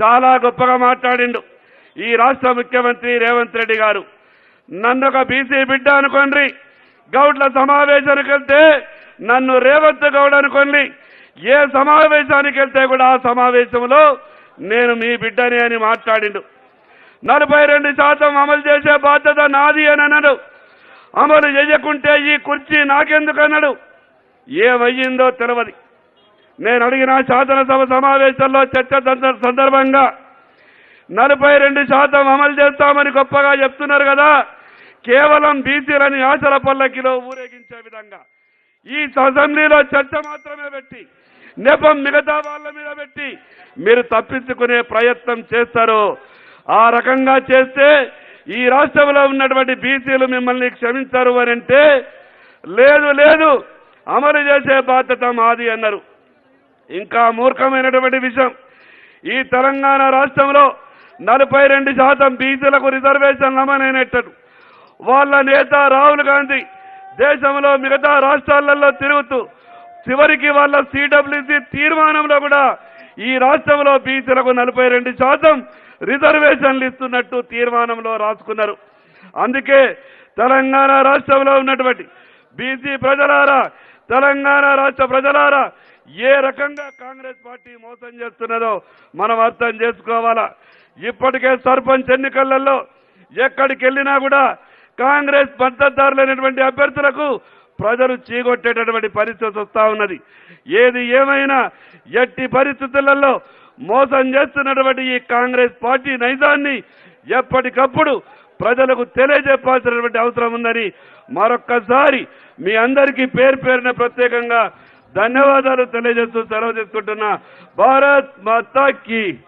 చాలా గొప్పగా మాట్లాడిండు. ఈ రాష్ట్ర ముఖ్యమంత్రి రేవంత్ రెడ్డి గారు. నన్ను ఒక బీసీ బిడ్డ అనుకోండి గౌడ్ల సమావేశానికి వెళ్తే నన్ను రేవంత్ గౌడ్ అనుకోండి ఏ సమావేశానికి వెళ్తే కూడా ఆ సమావేశంలో నేను మీ బిడ్డని అని మాట్లాడిండు. నలభై రెండు శాతం అమలు చేసే బాధ్యత నాది అని అన్నాడు. అమలు చేయకుంటే ఈ కుర్చీ నాకెందుకు అన్నాడు. ఏమయ్యిందో తెలియదు నేను అడిగిన శాసనసభ సమావేశంలో చర్చ సందర్భంగా నలభై రెండు శాతం అమలు చేస్తామని గొప్పగా చెప్తున్నారు కదా. కేవలం బీసీలని ఆశల పల్లకిలో ఊరేగించే విధంగా ఈ అసెంబ్లీలో చర్చ మాత్రమే పెట్టి నెపం మిగతా వాళ్ళ మీద పెట్టి మీరు తప్పించుకునే ప్రయత్నం చేస్తారు ఆ రకంగా చేస్తే ఈ రాష్ట్రంలో ఉన్నటువంటి బీసీలు మిమ్మల్ని క్షమించరు అని అంటే లేదు లేదు అమలు చేసే బాధ్యత మాది అన్నారు. ఇంకా మూర్ఖమైనటువంటి విషయం. ఈ తెలంగాణ రాష్ట్రంలో నలభై రెండు శాతం బీసీలకు రిజర్వేషన్ అమనైనట్టు వాళ్ళ నేత రాహుల్ గాంధీ దేశంలో మిగతా రాష్ట్రాలలో తిరుగుతూ చివరికి వాళ్ళ సిడబ్ల్యూసి తీర్మానంలో కూడా ఈ రాష్ట్రంలో బీసీలకు నలభై రెండు శాతం రిజర్వేషన్లు ఇస్తున్నట్టు తీర్మానంలో రాసుకున్నారు. అందుకే తెలంగాణ రాష్ట్రంలో ఉన్నటువంటి బీసీ ప్రజలారా తెలంగాణ రాష్ట్ర ప్రజలారా ఏ రకంగా కాంగ్రెస్ పార్టీ మోసం చేస్తున్నదో మనం అర్థం చేసుకోవాలా? ఇప్పటికే సర్పంచ్ ఎన్నికలలో ఎక్కడికి వెళ్ళినా కూడా కాంగ్రెస్ మద్దతుదారులైనటువంటి అభ్యర్థులకు ప్రజలు చీగొట్టేటటువంటి పరిస్థితి వస్తా ఉన్నది. ఏది ఏమైనా ఎట్టి పరిస్థితులలో మోసం చేస్తున్నటువంటి ఈ కాంగ్రెస్ పార్టీ నైజాన్ని ఎప్పటికప్పుడు ప్రజలకు తెలియజెప్పాల్సినటువంటి అవసరం ఉందని మరొక్కసారి మీ అందరికీ పేరు పేరున ప్రత్యేకంగా ధన్యవాదాలు తెలియజేస్తూ సెలవు తీసుకుంటున్నా. భారత్ మాతాకి.